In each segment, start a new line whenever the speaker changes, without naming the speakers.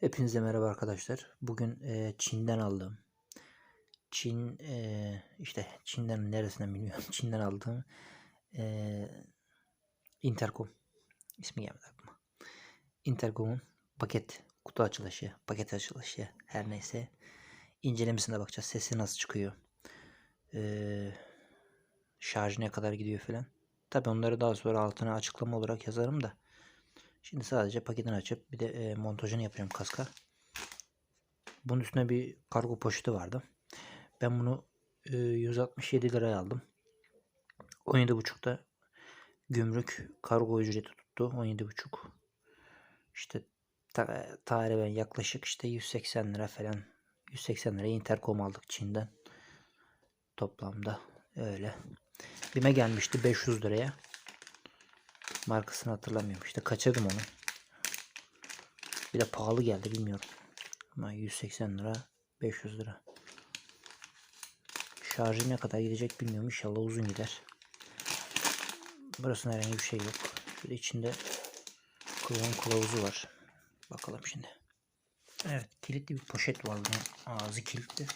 Hepinize merhaba arkadaşlar. Bugün e, Çin'den aldım. Çin e, işte Çin'den neresinden bilmiyorum. Çin'den aldığım e, Intercom ismi gelmedi aklıma. Intercom'un paket kutu açılışı, paket açılışı her neyse incelemesine bakacağız. Sesi nasıl çıkıyor? E, şarjı ne kadar gidiyor falan. Tabi onları daha sonra altına açıklama olarak yazarım da. Şimdi sadece paketini açıp bir de e, montajını yapacağım kaska. Bunun üstüne bir kargo poşeti vardı. Ben bunu e, 167 liraya aldım. 17.5'da gümrük kargo ücreti tuttu. 17.5. İşte ta, tarihen yaklaşık işte 180 lira falan. 180 liraya interkom aldık Çin'den. Toplamda öyle. Bime gelmişti 500 liraya. Markasını hatırlamıyorum. İşte kaçırdım onu. Bir de pahalı geldi bilmiyorum. Ama 180 lira 500 lira. Şarjı ne kadar gidecek bilmiyorum. İnşallah uzun gider. Burasında herhangi bir şey yok. Şurada içinde kullanım kılavuzu var. Bakalım şimdi. Evet kilitli bir poşet var bunun. Ağzı kilitli.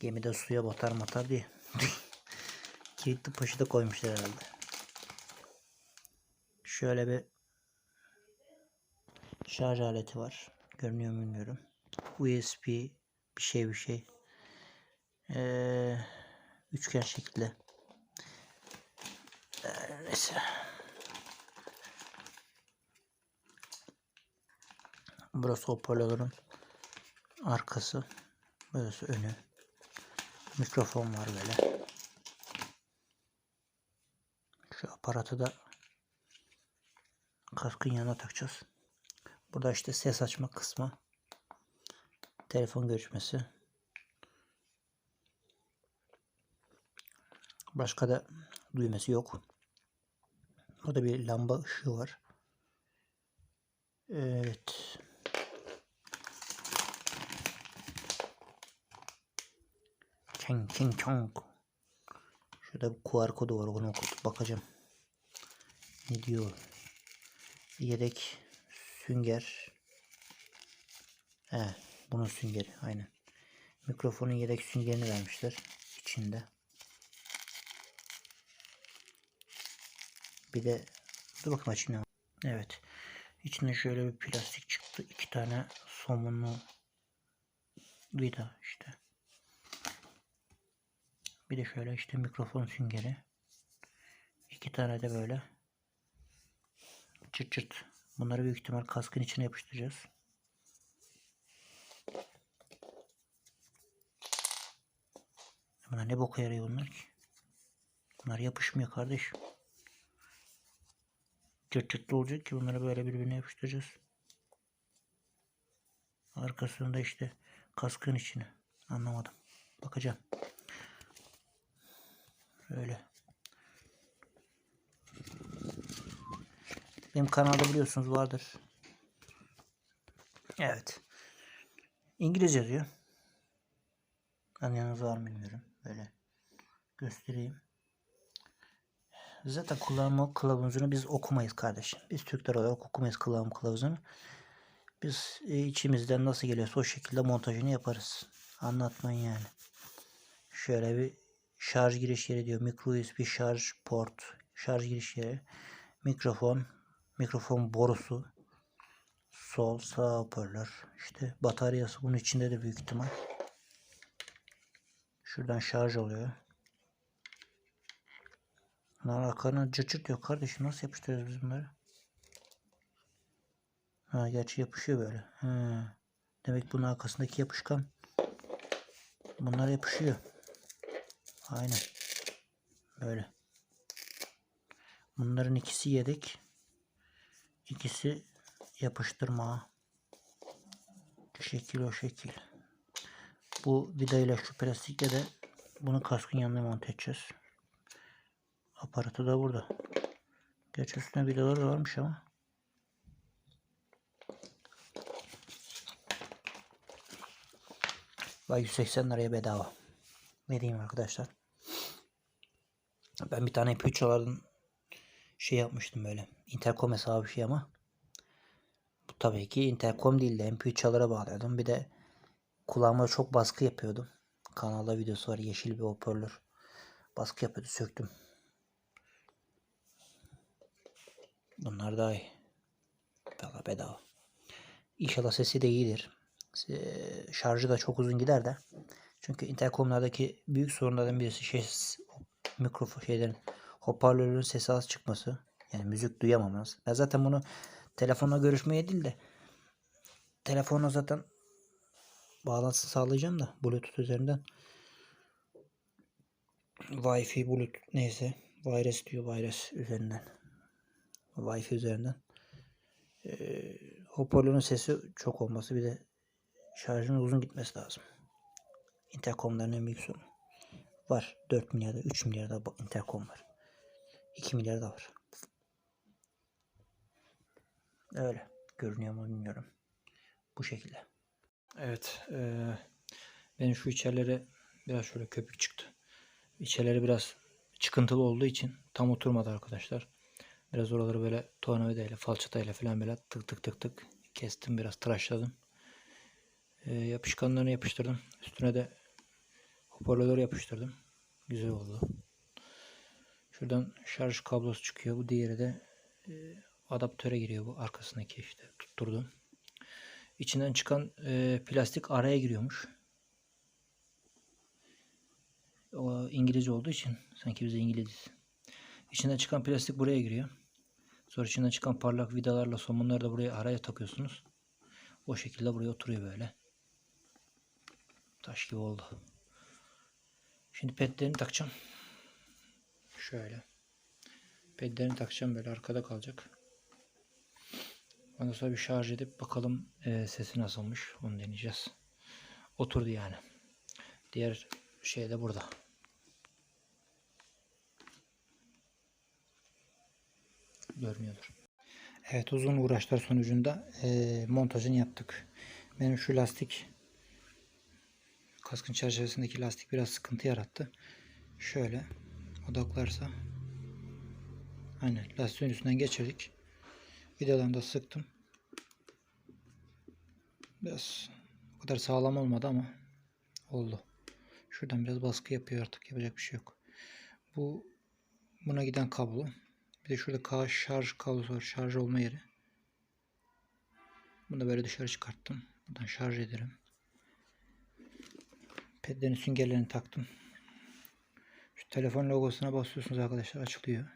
Gemide suya batar matar diye. kilitli poşete koymuşlar herhalde. Şöyle bir şarj aleti var. Görünüyor mu bilmiyorum. USB bir şey bir şey. Ee, üçgen şekilde. Ee, neyse. Burası hoparlörün arkası. Burası önü. Mikrofon var böyle. Şu aparatı da kaskın yanına takacağız. Burada işte ses açma kısmı. Telefon görüşmesi. Başka da düğmesi yok. Burada bir lamba ışığı var. Evet. King King Kong. Şurada bir QR kodu var. Onu okutup bakacağım. Ne diyor? Yedek sünger. He, bunun süngeri aynen. Mikrofonun yedek süngerini vermişler içinde. Bir de dur bakayım açayım. Evet. İçinde şöyle bir plastik çıktı. iki tane somunlu vida işte. Bir de şöyle işte mikrofon süngeri. İki tane de böyle çıt çıt. Bunları büyük ihtimal kaskın içine yapıştıracağız. Bunlar ne boka yarıyor bunlar ki? Bunlar yapışmıyor kardeşim. Çıt çıtlı olacak ki bunları böyle birbirine yapıştıracağız. Arkasında işte kaskın içine. Anlamadım. Bakacağım. Öyle. Benim kanalda biliyorsunuz vardır. Evet. İngilizce diyor. Anlayanız var mı bilmiyorum. Böyle göstereyim. Zaten kullanma kılavuzunu biz okumayız kardeşim. Biz Türkler olarak okumayız kullanım kılavuzunu. Biz e, içimizden nasıl geliyorsa o şekilde montajını yaparız. Anlatmayın yani. Şöyle bir şarj giriş yeri diyor. Micro USB şarj port. Şarj giriş yeri. Mikrofon. Mikrofon borusu. Sol sağ hoparlör. İşte bataryası bunun içinde de büyük ihtimal. Şuradan şarj oluyor. Bunlar cırt cırt yok kardeşim. Nasıl yapıştırıyoruz biz bunları? Ha gerçi yapışıyor böyle. Ha. Demek bunun arkasındaki yapışkan. Bunlar yapışıyor. Aynen. Böyle. Bunların ikisi yedek. İkisi yapıştırma. Şekil o şekil. Bu vidayla şu plastikle de bunu kaskın yanına monte edeceğiz. Aparatı da burada. Gerçi üstüne vidalar da varmış ama. Vay 180 liraya bedava. Vereyim arkadaşlar. Ben bir tane MP3'lardan şey yapmıştım böyle. Intercom hesabı bir şey ama. Bu tabii ki interkom değil de MP3 çalara bağlıyordum. Bir de kulağıma çok baskı yapıyordum. Kanalda videosu var yeşil bir hoparlör. Baskı yapıyordu söktüm. Bunlar daha iyi. Valla bedava. İnşallah sesi de iyidir. Şarjı da çok uzun gider de. Çünkü interkomlardaki büyük sorunlardan birisi şey mikrofon şeylerin hoparlörlerin sesi az çıkması. Yani müzik duyamamaz. Ben zaten bunu telefonla görüşmeye değil de telefonla zaten bağlantı sağlayacağım da Bluetooth üzerinden. Wi-Fi, Bluetooth neyse. Virus diyor virus üzerinden. Wi-Fi üzerinden. Ee, hoparlörün sesi çok olması bir de şarjın uzun gitmesi lazım. Interkomların en büyük sorunu. Var. 4 milyarda 3 milyarda interkom var. 2 milyarda var. Öyle. Görünüyor mu bilmiyorum. Bu şekilde. Evet. eee benim şu içerileri biraz şöyle köpük çıktı. İçerileri biraz çıkıntılı olduğu için tam oturmadı arkadaşlar. Biraz oraları böyle tornavidayla, falçatayla falan böyle tık tık tık tık kestim biraz tıraşladım. Eee, yapışkanlarını yapıştırdım. Üstüne de hoparlörleri yapıştırdım. Güzel oldu. Şuradan şarj kablosu çıkıyor. Bu diğeri de e, adaptöre giriyor bu arkasındaki işte tutturdum. İçinden çıkan e, plastik araya giriyormuş. O İngilizce olduğu için sanki biz İngiliziz. İçinden çıkan plastik buraya giriyor. Sonra içinden çıkan parlak vidalarla somunları da buraya araya takıyorsunuz. O şekilde buraya oturuyor böyle. Taş gibi oldu. Şimdi pedlerini takacağım. Şöyle. Pedlerini takacağım böyle arkada kalacak. Ondan sonra bir şarj edip bakalım e, sesi nasılmış. Onu deneyeceğiz. Oturdu yani. Diğer şey de burada. Görmüyordur. Evet uzun uğraşlar sonucunda e, montajını yaptık. Benim şu lastik kaskın çerçevesindeki lastik biraz sıkıntı yarattı. Şöyle odaklarsa aynen lastiğin üstünden geçirdik. Vidalarını da sıktım. Biraz o kadar sağlam olmadı ama oldu. Şuradan biraz baskı yapıyor artık. Yapacak bir şey yok. Bu buna giden kablo. Bir de şurada K şarj kablosu var. Şarj olma yeri. Bunu da böyle dışarı çıkarttım. Buradan şarj ederim. Pedlerin süngerlerini taktım. Telefon logosuna basıyorsunuz arkadaşlar açılıyor.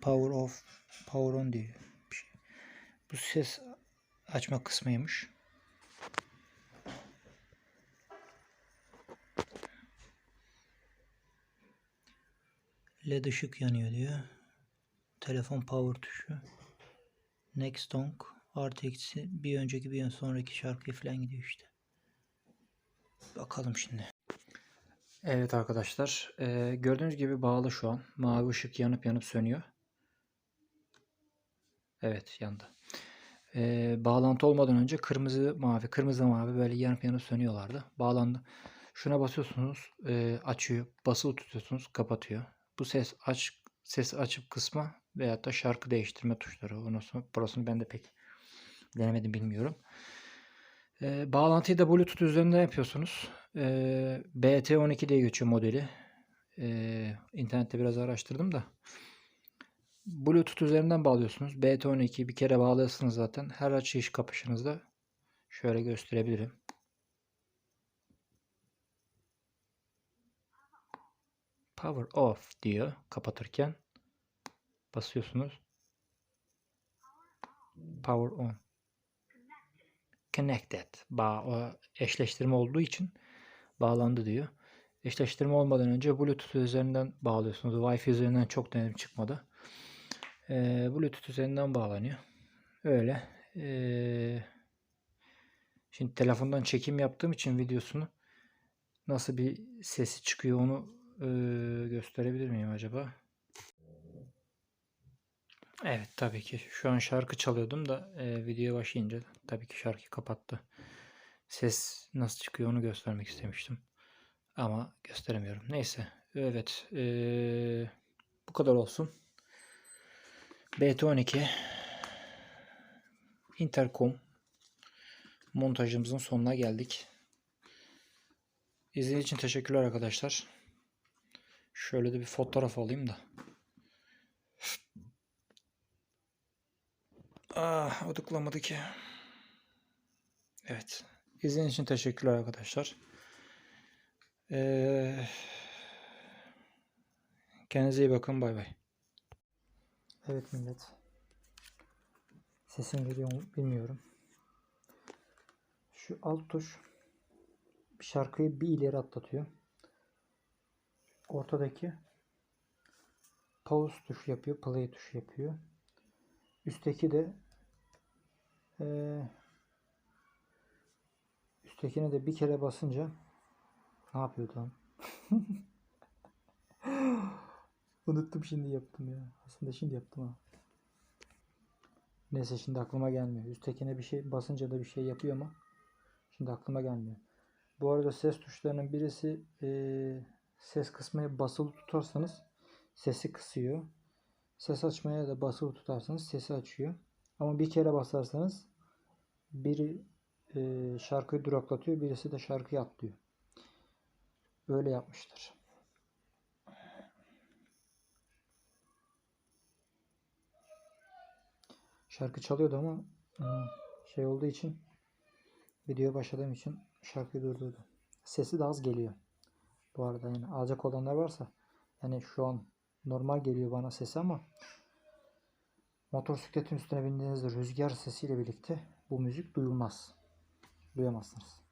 Power off, power on diyor. Şey. Bu ses açma kısmıymış. LED ışık yanıyor diyor. Telefon power tuşu. Next song artı eksi bir önceki bir sonraki şarkıya falan gidiyor işte. Bakalım şimdi. Evet arkadaşlar. eee, gördüğünüz gibi bağlı şu an. Mavi ışık yanıp yanıp sönüyor. Evet yandı. Eee, bağlantı olmadan önce kırmızı mavi kırmızı mavi böyle yanıp yanıp sönüyorlardı. Bağlandı. Şuna basıyorsunuz eee, açıyor. Basılı tutuyorsunuz kapatıyor. Bu ses aç ses açıp kısma veyahut da şarkı değiştirme tuşları. Ondan sonra burasını ben de pek denemedim bilmiyorum. Eee, bağlantıyı da Bluetooth üzerinden yapıyorsunuz. Eee, BT12 diye geçiyor modeli. Eee internette biraz araştırdım da. Bluetooth üzerinden bağlıyorsunuz. BT12 bir kere bağlıyorsunuz zaten. Her açış kapışınızda şöyle gösterebilirim. Power off diyor kapatırken. Basıyorsunuz. Power on. Connected. Bağ, o eşleştirme olduğu için bağlandı diyor. Eşleştirme olmadan önce Bluetooth üzerinden bağlıyorsunuz. Wi-Fi üzerinden çok denedim çıkmadı. Ee, Bluetooth üzerinden bağlanıyor. Öyle. Ee, şimdi telefondan çekim yaptığım için videosunu nasıl bir sesi çıkıyor onu e, gösterebilir miyim acaba? Evet tabii ki. Şu an şarkı çalıyordum da e, videoya başlayınca tabii ki şarkıyı kapattı. Ses nasıl çıkıyor onu göstermek istemiştim. Ama gösteremiyorum. Neyse. Evet. e, bu kadar olsun. BT12 Intercom montajımızın sonuna geldik. İzlediğiniz için teşekkürler arkadaşlar. Şöyle de bir fotoğraf alayım da. Ah, oduklamadı ki. Evet. İzlediğiniz için teşekkürler arkadaşlar. Ee, kendinize iyi bakın. Bay bay. Evet millet. Sesim geliyor mu bilmiyorum. Şu alt tuş şarkıyı bir ileri atlatıyor. Ortadaki pause tuşu yapıyor, play tuşu yapıyor. Üstteki de eee üsttekine de bir kere basınca ne yapıyordu lan? Unuttum şimdi yaptım ya. Aslında şimdi yaptım ha. Neyse şimdi aklıma gelmiyor. Üsttekine bir şey basınca da bir şey yapıyor ama şimdi aklıma gelmiyor. Bu arada ses tuşlarının birisi eee, ses kısmaya basılı tutarsanız sesi kısıyor. Ses açmaya da basılı tutarsanız sesi açıyor. Ama bir kere basarsanız biri eee, şarkıyı duraklatıyor, birisi de şarkıyı atlıyor. Böyle yapmışlar. Şarkı çalıyordu ama ıı, şey olduğu için video başladığım için şarkıyı durdurdu. Sesi de az geliyor. Bu arada yani alacak olanlar varsa yani şu an normal geliyor bana sesi ama motosikletin üstüne bindiğinizde rüzgar sesiyle birlikte bu müzik duyulmaz. Duyamazsınız.